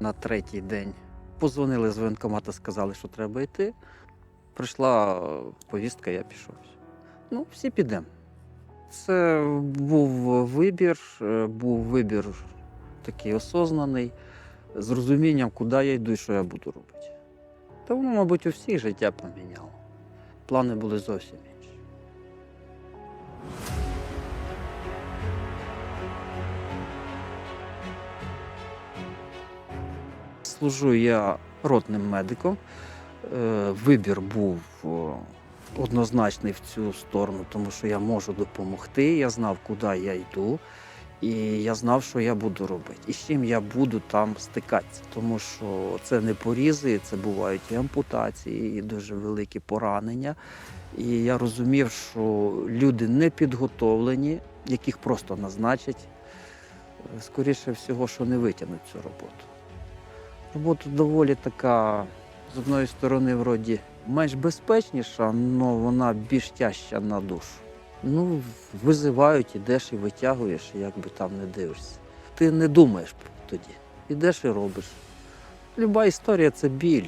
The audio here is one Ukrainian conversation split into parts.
На третій день позвонили з воєнкомата, сказали, що треба йти. Прийшла е, повістка, я пішов. Ну, всі підемо. Це був вибір, е, був вибір такий осознаний, з розумінням, куди я йду і що я буду робити. Та воно, мабуть, у всіх життя поміняло. Плани були зовсім Служу я ротним медиком. Е, Вибір був однозначний в цю сторону, тому що я можу допомогти. Я знав, куди я йду, і я знав, що я буду робити, і з чим я буду там стикатися. Тому що це не порізи, це бувають і ампутації, і дуже великі поранення. І я розумів, що люди не підготовлені, яких просто назначать. Е, Скоріше всього, що не витягнуть цю роботу. Робота доволі така, з одної сторони, вроді менш безпечніша, але вона більш тяжча на душу. Ну, визивають, ідеш і витягуєш, як би там не дивишся. Ти не думаєш тоді. Ідеш і робиш. Люба історія це біль.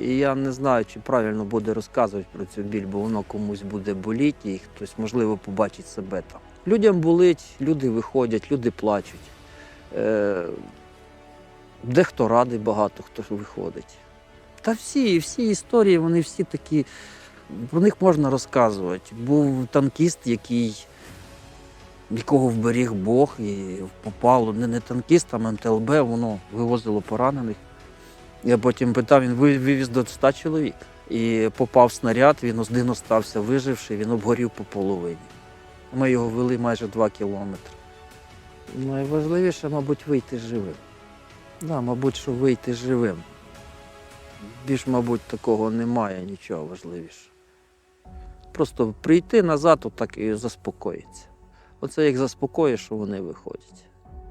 І я не знаю, чи правильно буде розказувати про цю біль, бо воно комусь буде боліти, і хтось, можливо, побачить себе там. Людям болить, люди виходять, люди плачуть. Е, Дехто радий, багато хто виходить. Та всі, всі історії, вони всі такі, про них можна розказувати. Був танкіст, який, якого вберіг Бог, і попало не, не танкіст, а МТЛБ, воно вивозило поранених. Я потім питав, він вивіз до 100 чоловік. І попав снаряд, він один остався виживши, він обгорів по половині. Ми його вели майже 2 кілометри. Найважливіше, мабуть, вийти живим. Да, мабуть, що вийти живим. Більш, мабуть, такого немає нічого важливішого. Просто прийти назад, отак і заспокоїться. Оце як заспокоїш, що вони виходять.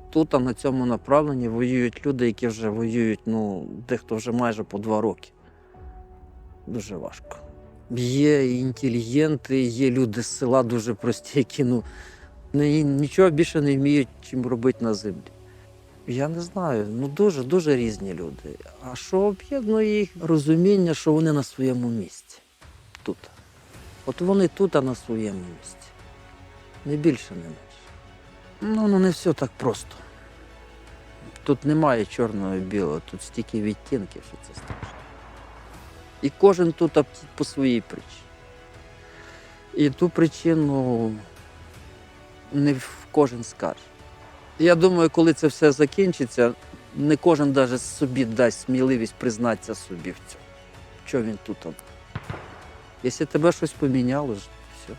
Тут а на цьому направленні воюють люди, які вже воюють, ну, дехто вже майже по два роки. Дуже важко. Є інтелігенти, є люди з села дуже прості, які ну, нічого більше не вміють, чим робити на землі. Я не знаю, ну дуже дуже різні люди. А що об'єднує їх розуміння, що вони на своєму місці тут. От вони тут, а на своєму місці. Не більше, не менше. Ну, ну не все так просто. Тут немає чорного і білого, тут стільки відтінків, що це страшно. І кожен тут по своїй причині. І ту причину не кожен скаже. Я думаю, коли це все закінчиться, не кожен навіть собі дасть сміливість признатися собі в цьому. Що він тут? Якщо тебе щось поміняло, все.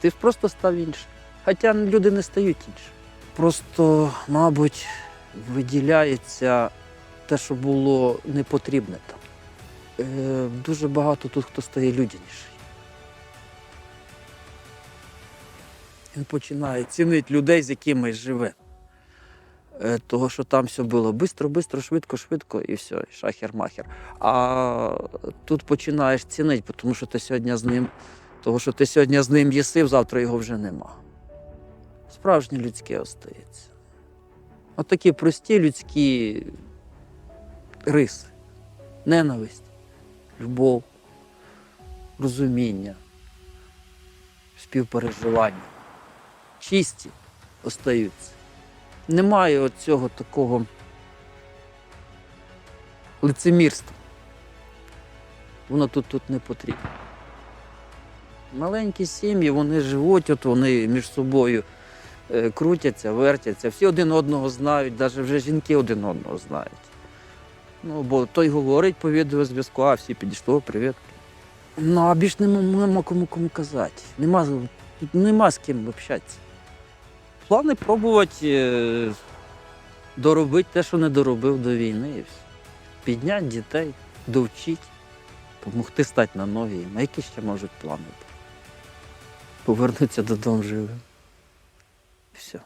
Ти просто став іншим. Хоча люди не стають іншими. Просто, мабуть, виділяється те, що було не потрібне там. Е, дуже багато тут хто стає людяніший. Він починає цінити людей, з якими живе. Е, Того, що там все було бистро, бистро, швидко, швидко і все, шахер-махер. А тут починаєш цінити, тому що ти сьогодні з ним, того, що ти сьогодні з ним їсив, завтра його вже нема. Справжнє людське остається. От такі прості людські риси. Ненависть, любов, розуміння, співпереживання. Чисті остаються. Немає от цього такого лицемірства. Воно тут, тут не потрібно. Маленькі сім'ї, вони живуть, от вони між собою е, крутяться, вертяться, всі один одного знають, навіть вже жінки один одного знають. Ну, бо той говорить по відеозв'язку, а всі підійшло, привіт. Ну, а більш нема, нема кому кому казати. Нема, нема з ким общатися. Плани пробувати е, доробити те, що не доробив до війни. І все. Підняти дітей, довчити, допомогти стати на ноги. А які ще можуть плани? Повернутися додому живим. Все.